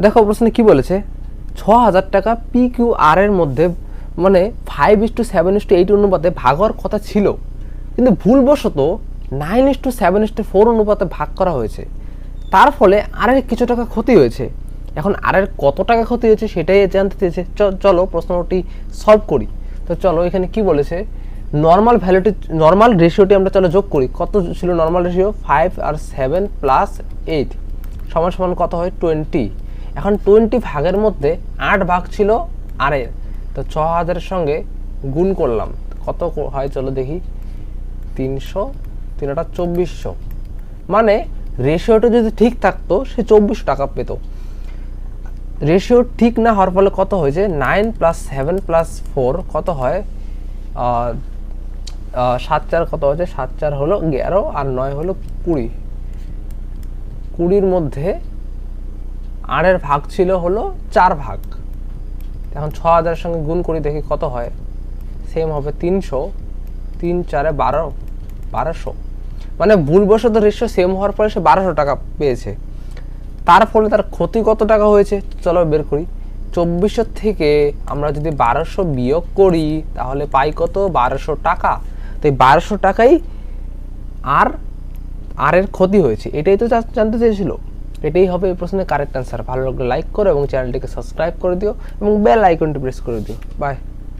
দেখো প্রশ্নে কি বলেছে? ছ হাজার টাকা পি কিউ আর এর মধ্যে মানে five is to seven is to eight অনুপাতে ভাগ হওয়ার কথা ছিল। কিন্তু ভুলবশত nine is to seven is to four অনুপাতে ভাগ করা হয়েছে। তার ফলে আর এর কিছু টাকা ক্ষতি হয়েছে। এখন আর এর কত টাকা ক্ষতি হয়েছে সেটাই জানতে চেয়েছে। চলো প্রশ্নটি সলভ করি। তো চলো এখানে কি বলেছে? নর্মাল ভ্যালুটি নর্মাল রেশিওটি আমরা চলো যোগ করি। কত ছিল নর্মাল রেশিও ফাইভ আর সেভেন প্লাস এইট সমান সমান কত হয়? টোয়েন্টি এখন টোয়েন্টি ভাগের মধ্যে আট ভাগ ছিল আরের তো ছ হাজারের সঙ্গে গুণ করলাম। কত হয় চলো দেখি। তিনশো তিনটা চব্বিশশো। মানে রেশিওটা যদি ঠিক থাকতো, সে চব্বিশশো টাকা পেত। রেশিও ঠিক না হওয়ার ফলে কত হয়েছে nine plus seven plus four কত হয়? সাত চার কত হয়েছে? সাত চার হলো এগারো আর নয় হলো কুড়ি। কুড়ির মধ্যে আটের ভাগ ছিল হলো চার ভাগ। এখন ছ হাজারের সঙ্গে গুণ করি, দেখি কত হয়। সেম হবে তিনশো। তিন চারে বারো, বারোশো। মানে ভুলবশত রেশিও সেম হওয়ার পরে সে বারোশো টাকা পেয়েছে। তার ফলে তার ক্ষতি কত টাকা হয়েছে? চলো বের করি। চব্বিশশো থেকে আমরা যদি বারোশো বিয়োগ করি, তাহলে পাই কত? বারোশো টাকা। তো এই বারোশো টাকাই আর আর এর ক্ষতি হয়েছে। এটাই তো জানতে চেয়েছিল। এটাই হবে এই প্রশ্নের কারেক্ট অ্যান্সার ভালো লাগলে লাইক করো এবং চ্যানেলটিকে সাবস্ক্রাইব করে দিও এবং বেল আইকনটি প্রেস করে দিও। বাই